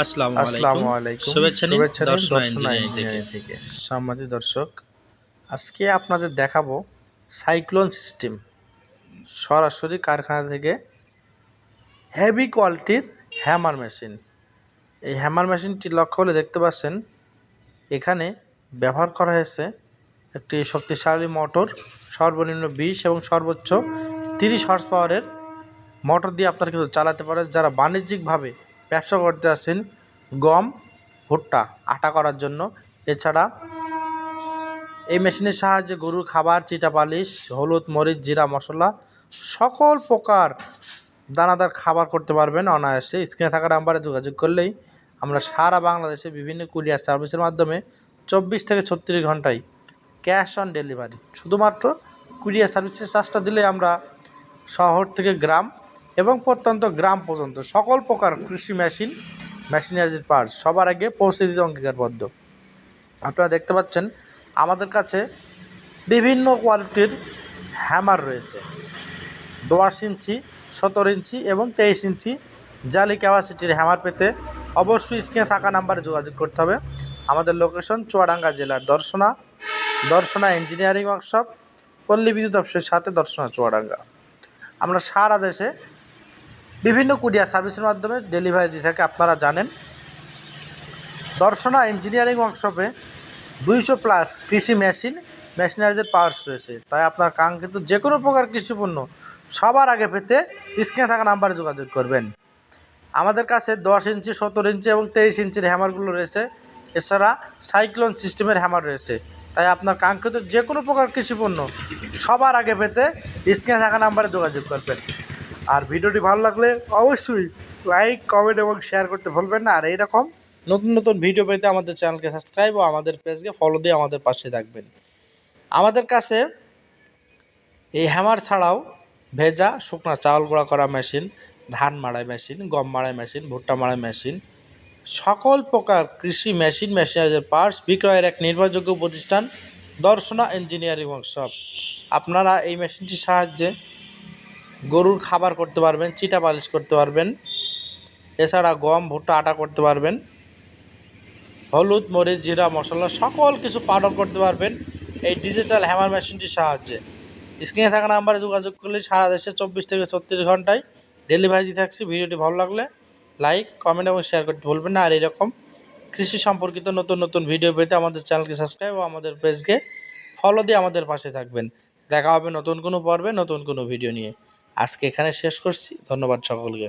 আসসালামু আসসালামু আলাইকুম। শুভেচ্ছা শুভেচ্ছা দর্শনা ইঞ্জিনিয়ারিং থেকে সম্মানিত দর্শক আজকে আপনাদের দেখাবো সাইক্লোন সিস্টেম। সরাসরি কারখানা থেকে হেভি কোয়ালিটির হ্যামার মেশিন। এই হ্যামার মেশিনটি লক্ষ্য হলে দেখতে পাচ্ছেন এখানে ব্যবহার করা হয়েছে একটি শক্তিশালী মোটর সর্বনিম্ন বিশ এবং সর্বোচ্চ তিরিশ হর্স পাওয়ারের মোটর দিয়ে আপনারা কিন্তু চালাতে পারেন। যারা বাণিজ্যিকভাবে ব্যবসা করতে আসছেন গম, ভুট্টা আটা করার জন্য। এছাড়া এই মেশিনের সাহায্যে গরুর খাবার, চিটা পালিশ, হলুদ, মরিচ, জিরা, মশলা সকল প্রকার দানাদার খাবার করতে পারবেন অনায়াসে। স্ক্রিনে থাকা নাম্বারে যোগাযোগ করলেই আমরা সারা বাংলাদেশে বিভিন্ন কুরিয়ার সার্ভিসের মাধ্যমে চব্বিশ থেকে ছত্রিশ ঘন্টায় ক্যাশ অন ডেলিভারি। শুধুমাত্র কুরিয়ার সার্ভিসের চার্জটা দিলে আমরা শহর থেকে গ্রাম এবং প্রত্যন্ত গ্রাম পর্যন্ত সকল প্রকার কৃষি মেশিন, মেশিনারির পার্টস সবার আগে পৌঁছে দিতে অঙ্গীকারবদ্ধ। আপনারা দেখতে পাচ্ছেন, আমাদের কাছে বিভিন্ন কোয়ালিটির হ্যামার রয়েছে। দশ ইঞ্চি, সতেরো ইঞ্চি এবং তেইশ ইঞ্চি জালি ক্যাপাসিটির হ্যামার পেতে অবশ্যই স্ক্রিনে থাকা নাম্বারে যোগাযোগ করতে হবে। আমাদের লোকেশন চুয়াডাঙ্গা জেলার দর্শনা দর্শনা ইঞ্জিনিয়ারিং ওয়ার্কশপ, পল্লী বিদ্যুৎ অফিসের সাথে দর্শনা চুয়াডাঙ্গা। আমরা সারা দেশে বিভিন্ন কুরিয়ার সার্ভিসের মাধ্যমে ডেলিভারি দিয়ে থাকে, আপনারা জানেন। দর্শনা ইঞ্জিনিয়ারিং ওয়ার্কশপে দুইশো প্লাস কৃষি মেশিন মেশিনারিজের পাওয়ার্স রয়েছে। তাই আপনার কাঙ্ক্ষিত যে কোনো প্রকার কৃষি পণ্য সবার আগে পেতে স্ক্রিনে থাকা নাম্বারে যোগাযোগ করবেন। আমাদের কাছে দশ ইঞ্চি সতেরো ইঞ্চি এবং তেইশ ইঞ্চির হ্যামারগুলো রয়েছে। এছাড়া সাইক্লোন সিস্টেমের হ্যামার রয়েছে। তাই আপনার কাঙ্ক্ষিত যে কোনো প্রকার কৃষি পণ্য সবার আগে পেতে স্ক্রিনে থাকা নাম্বারে যোগাযোগ করবেন। আর ভিডিওটি ভালো লাগলে অবশ্যই লাইক, কমেন্ট এবং শেয়ার করতে ভুলবেন না। আর এইরকম নতুন নতুন ভিডিও পেতে আমাদের চ্যানেলকে সাবস্ক্রাইব ও আমাদের পেজকে ফলো দিয়ে আমাদের পাশে থাকবেন। আমাদের কাছে এই হ্যামার ছাড়াও ভেজা শুকনা চাউল গুঁড়া করা মেশিন ধান মাড়াই মেশিন গম মাড়াই মেশিন ভুট্টা মাড়াই মেশিন সকল প্রকার কৃষি মেশিন মেশিনারিজের পার্টস বিক্রয়ের এক নির্ভরযোগ্য প্রতিষ্ঠান দর্শনা ইঞ্জিনিয়ারিং ওয়ার্কশপ আপনারা এই মেশিনটির সাহায্যে গরুর খাবার করতে পারবেন, চিটা পালিশ করতে পারবেন, এছাড়া গম, ভুট্টা, আটা করতে পারবেন, হলুদ, মরিচ, জিরা, মশলা, সকল কিছু পাউডার করতে পারবেন এই ডিজিটাল হ্যামার মেশিনটির সাহায্যে। স্ক্রিনে থাকা নাম্বারে যোগাযোগ করলে সারা দেশে চব্বিশ থেকে ছত্রিশ ঘন্টায় ডেলিভারি দিয়ে থাকছি। ভিডিওটি ভালো লাগলে লাইক কমেন্ট এবং শেয়ার করতে ভুলবেন না। আর এরকম কৃষি সম্পর্কিত নতুন নতুন ভিডিও পেতে আমাদের চ্যানেলকে সাবস্ক্রাইব ও আমাদের পেজকে ফলো দিয়ে আমাদের পাশে থাকবেন। দেখা হবে নতুন কোনো পর্বে, নতুন কোনো ভিডিও নিয়ে। আজকে এখানে শেষ করছি। ধন্যবাদ সকলকে।